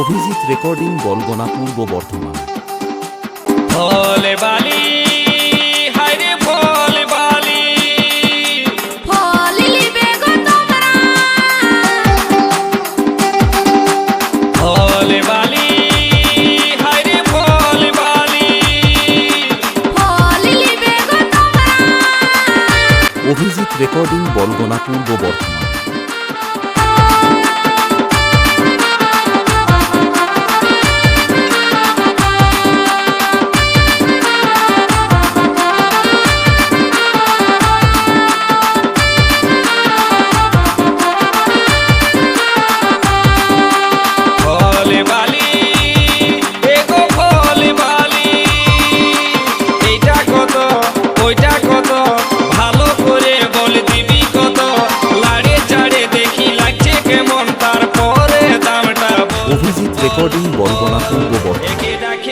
Abhijit recording Balgona পূর্ব Bardhaman. Abhijit recording Balgona পূর্ব বর্ধমান।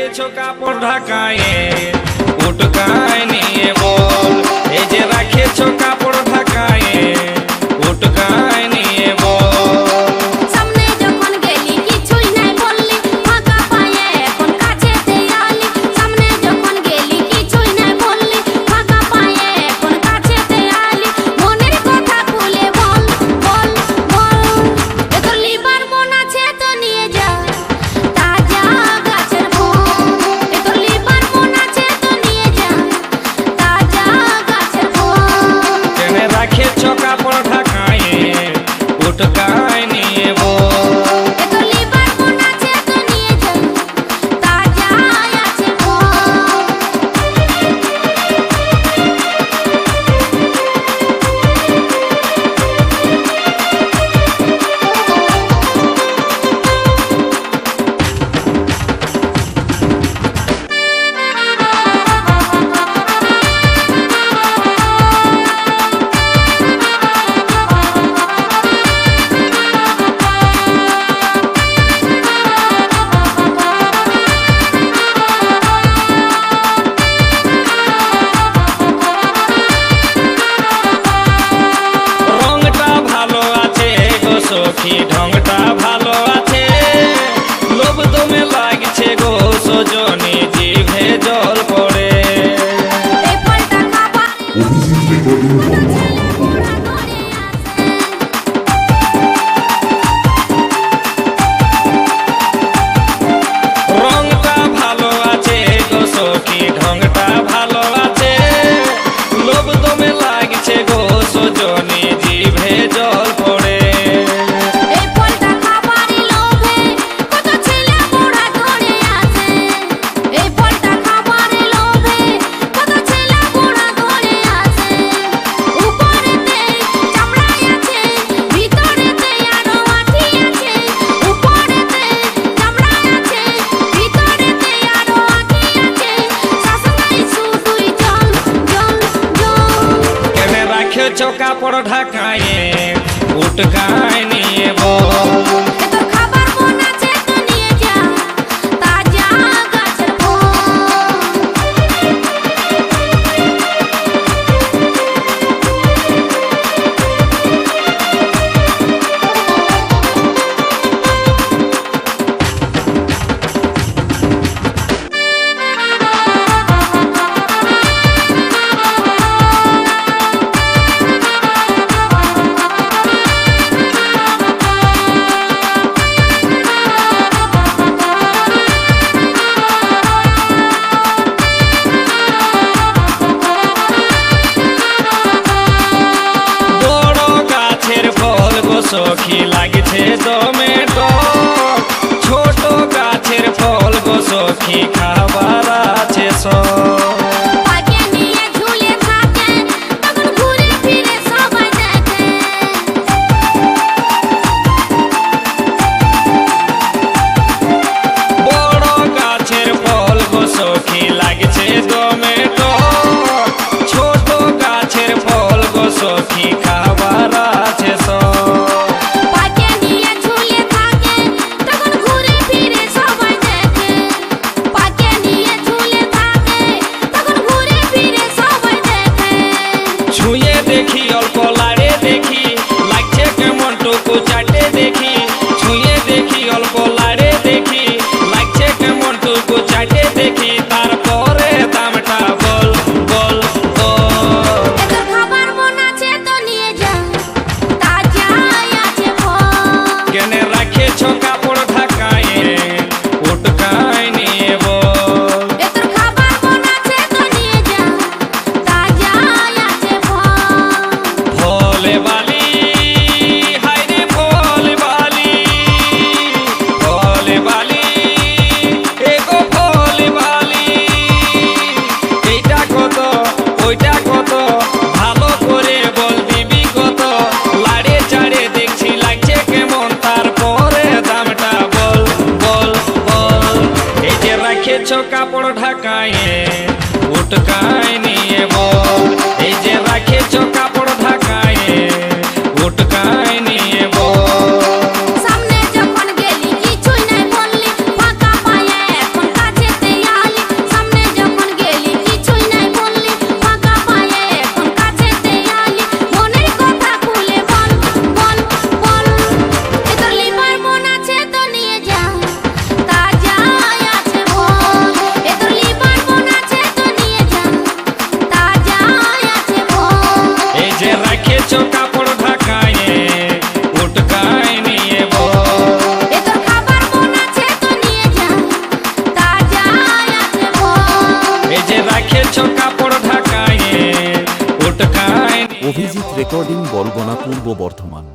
দিয়েছ কাপড় ঢাকায় উটকায় নিয়ে ছোট কার চোকা পড় ঢাকায় উটকা রেখেছো কাপড় ঢাকায় উটকায় রেকর্ডিং বরগনা পূর্ব বর্ধমান।